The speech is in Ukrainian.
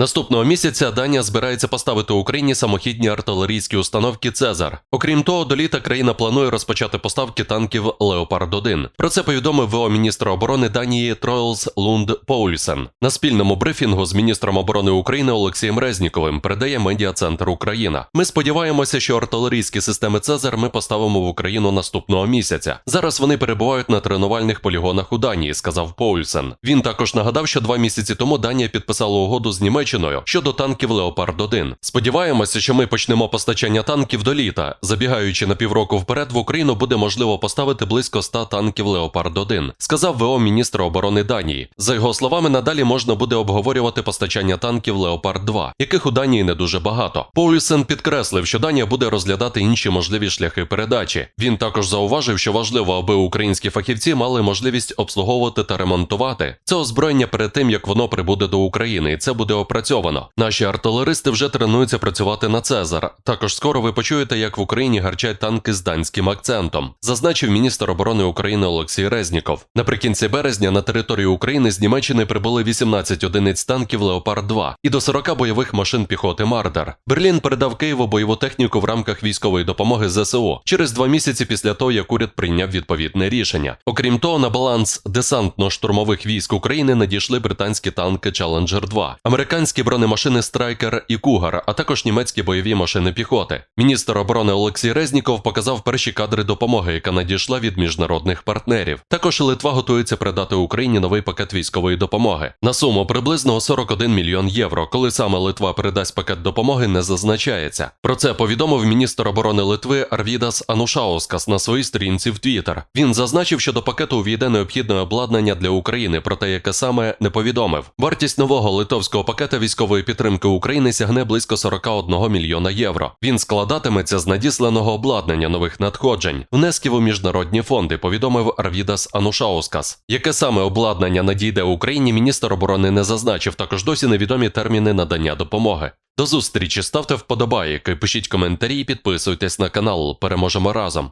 Наступного місяця Данія збирається поставити Україні самохідні артилерійські установки Цезар. Окрім того, до літа країна планує розпочати поставки танків Леопард 1 Про це повідомив ВО міністра оборони Данії Тройлс Лунд Поульсен на спільному брифінгу з міністром оборони України Олексієм Резніковим. Передає медіа центр Україна. Ми сподіваємося, що артилерійські системи Цезар ми поставимо в Україну наступного місяця. Зараз вони перебувають на тренувальних полігонах у Данії, сказав Поульсен. Він також нагадав, що два місяці тому Данія підписала угоду з Німеччиною щодо танків Леопард 1 Сподіваємося, що ми почнемо постачання танків до літа. Забігаючи на півроку вперед, в Україну буде можливо поставити близько 100 танків Леопард 1 сказав ВО міністра оборони Данії. За його словами, надалі можна буде обговорювати постачання танків Леопард 2 яких у Данії не дуже багато. Поульсен підкреслив, що Данія буде розглядати інші можливі шляхи передачі. Він також зауважив, що важливо, аби українські фахівці мали можливість обслуговувати та ремонтувати це озброєння перед тим, як воно прибуде до України, і це буде опрацьовано. Наші артилеристи вже тренуються працювати на Цезар. Також скоро ви почуєте, як в Україні гарчать танки з данським акцентом, зазначив міністр оборони України Олексій Резніков. Наприкінці березня на територію України з Німеччини прибули 18 одиниць танків Леопард 2 і до 40 бойових машин піхоти Мардер. Берлін передав Києву бойову техніку в рамках військової допомоги ЗСУ через два місяці після того, як уряд прийняв відповідне рішення. Окрім того, на баланс десантно-штурмових військ України надійшли британські танки Challenger 2, американські бронемашини Страйкер і Кугар, а також німецькі бойові машини піхоти. Міністр оборони Олексій Резніков показав перші кадри допомоги, яка надійшла від міжнародних партнерів. Також Литва готується передати Україні новий пакет військової допомоги на суму приблизно 41 мільйон євро. Коли саме Литва передасть пакет допомоги, не зазначається. Про це повідомив міністр оборони Литви Арвідас Анушаускас на своїй сторінці в Твіттер. Він зазначив, що до пакету увійде необхідне обладнання для України, проте яке саме не повідомив. Вартість нового литовського пакета військової підтримки України сягне близько 41 мільйона євро. Він складатиметься з надісланого обладнання нових надходжень, внесків у міжнародні фонди. Повідомив Арвідас Анушаускас. Яке саме обладнання надійде Україні, міністр оборони не зазначив. Також досі невідомі терміни надання допомоги. До зустрічі ставте вподобайки, пишіть коментарі і підписуйтесь на канал. Переможемо разом.